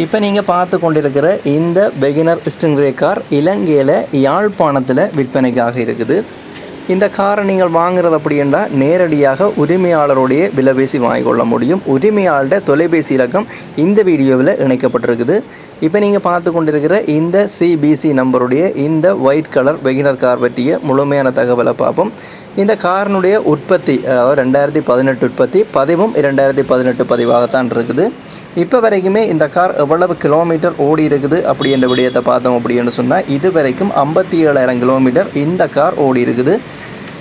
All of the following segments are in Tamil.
இப்போ நீங்கள் பார்த்து கொண்டிருக்கிற இந்த பெகினர் ஸ்டிங்ரே கார் இலங்கையில் யாழ்ப்பாணத்தில் விற்பனைக்காக இருக்குது. இந்த காரை நீங்கள் வாங்குறது அப்படின்னா நேரடியாக உரிமையாளருடைய விலைபேசி வாங்கிக்கொள்ள முடியும். உரிமையாளர்கிட்ட தொலைபேசி இலக்கம் இந்த வீடியோவில் இணைக்கப்பட்டிருக்குது. இப்போ நீங்கள் பார்த்து கொண்டிருக்கிற இந்த சிபிசி நம்பருடைய இந்த ஒயிட் கலர் பெகினர் கார் பற்றிய முழுமையான தகவலை பார்ப்போம். இந்த காரினுடைய உற்பத்தி அதாவது ரெண்டாயிரத்தி பதினெட்டு உற்பத்தி பதிவும் இரண்டாயிரத்தி பதினெட்டு பதிவாகத்தான் இருக்குது. இப்போ வரைக்குமே இந்த கார் எவ்வளவு கிலோமீட்டர் ஓடி இருக்குது அப்படி என்ற விடயத்தை பார்த்தோம் அப்படின்னு சொன்னால் இது வரைக்கும் ஐம்பத்தி ஏழாயிரம் கிலோமீட்டர் இந்த கார் ஓடி இருக்குது.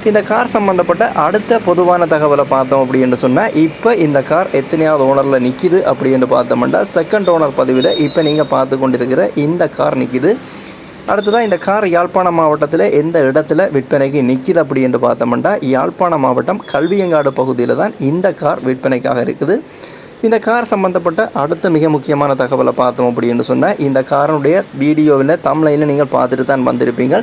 இந்த கார் சம்மந்தப்பட்ட அடுத்த பொதுவான தகவலை பார்த்தோம் அப்படின்னு சொன்னால் இப்போ இந்த கார் எத்தனையாவது ஓனரில் நிற்கிது அப்படின்னு பார்த்தோம்னா செகண்ட் ஓனர் பதிவில் இப்போ நீங்கள் பார்த்து கொண்டிருக்கிற இந்த கார் நிற்கிது அடுத்ததாக இந்த கார் யாழ்ப்பாணம் மாவட்டத்தில் எந்த இடத்துல விற்பனைக்கு நிற்கிது அப்படி என்று பார்த்தோம்னா யாழ்ப்பாணம் மாவட்டம் கல்வியங்காடு பகுதியில் தான் இந்த கார் விற்பனைக்காக இருக்குது. இந்த கார் சம்மந்தப்பட்ட அடுத்த மிக முக்கியமான தகவலை பார்த்தோம் அப்படின்னு சொன்னால் இந்த காரனுடைய வீடியோவில் தமிழில் நீங்கள் பார்த்துட்டு தான் வந்திருப்பீங்க.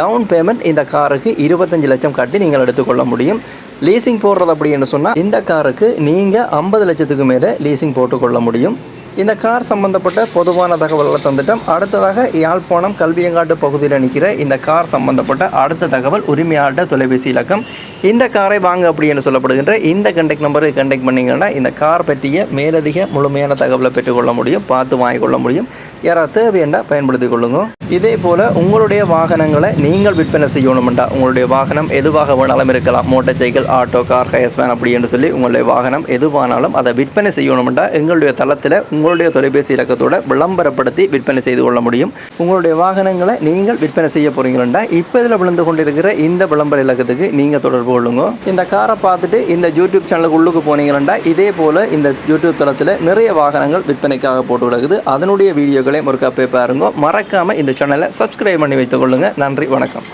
டவுன் பேமெண்ட் இந்த காருக்கு இருபத்தஞ்சு லட்சம் கட்டி நீங்கள் எடுத்துக்கொள்ள முடியும். லீசிங் போடுறது அப்படின்னு சொன்னால் இந்த காருக்கு நீங்கள் ஐம்பது லட்சத்துக்கு மேலே லீசிங் போட்டுக்கொள்ள முடியும். இந்த கார் சம்பந்தப்பட்ட பொதுவான தகவல்களை தந்துட்டோம். அடுத்ததாக யாழ்ப்பாணம் கல்வியங்காட்டு பகுதியில் நிற்கிற இந்த கார் சம்பந்தப்பட்ட அடுத்த தகவல் உரிமையாட்ட தொலைபேசி இலக்கம். இந்த காரை வாங்க அப்படின்னு சொல்லப்படுகின்ற இந்த கண்டெக்ட் நம்பரை கண்டெக்ட் பண்ணிங்கன்னா இந்த கார் பற்றிய மேலதிக முழுமையான தகவலை பெற்றுக்கொள்ள முடியும் பார்த்து வாங்கிக்கொள்ள முடியும். யாராவது தேவையண்டா பயன்படுத்திக் கொள்ளுங்க. இதே போல் உங்களுடைய வாகனங்களை நீங்கள் விற்பனை செய்யணுமெண்டா உங்களுடைய வாகனம் எதுவாக வேணாலும் இருக்கலாம். Motor cycle auto car HiAce van அப்படி என்று சொல்லி உங்களுடைய வாகனம் எதுவானாலும் அதை விற்பனை செய்யணுமெண்டா எங்களுடைய தளத்தில் உங்களுடைய தொலைபேசி இலக்கத்தோட விளம்பரப்படுத்தி விற்பனை செய்து கொள்ள முடியும். உங்களுடைய வாகனங்களை நீங்கள் விற்பனை செய்ய போகிறீங்களா இப்போ இதில் விழுந்து கொண்டிருக்கிற இந்த விளம்பர இலக்கத்துக்கு நீங்கள் தொடர்பு கொள்ளுங்க. இந்த காரை பார்த்துட்டு இந்த யூடியூப் சேனலுக்கு உள்ளுக்கு போனீங்களா இதே போல் இந்த யூடியூப் தளத்தில் நிறைய வாகனங்கள் விற்பனைக்காக போட்டு கிடக்குது. அதனுடைய வீடியோக்களையும் ஒரு போய் பாருங்க. மறக்காமல் இந்த சேனலை சப்ஸ்கிரைப் பண்ணி வைத்துக் கொள்ளுங்கள் நன்றி வணக்கம்.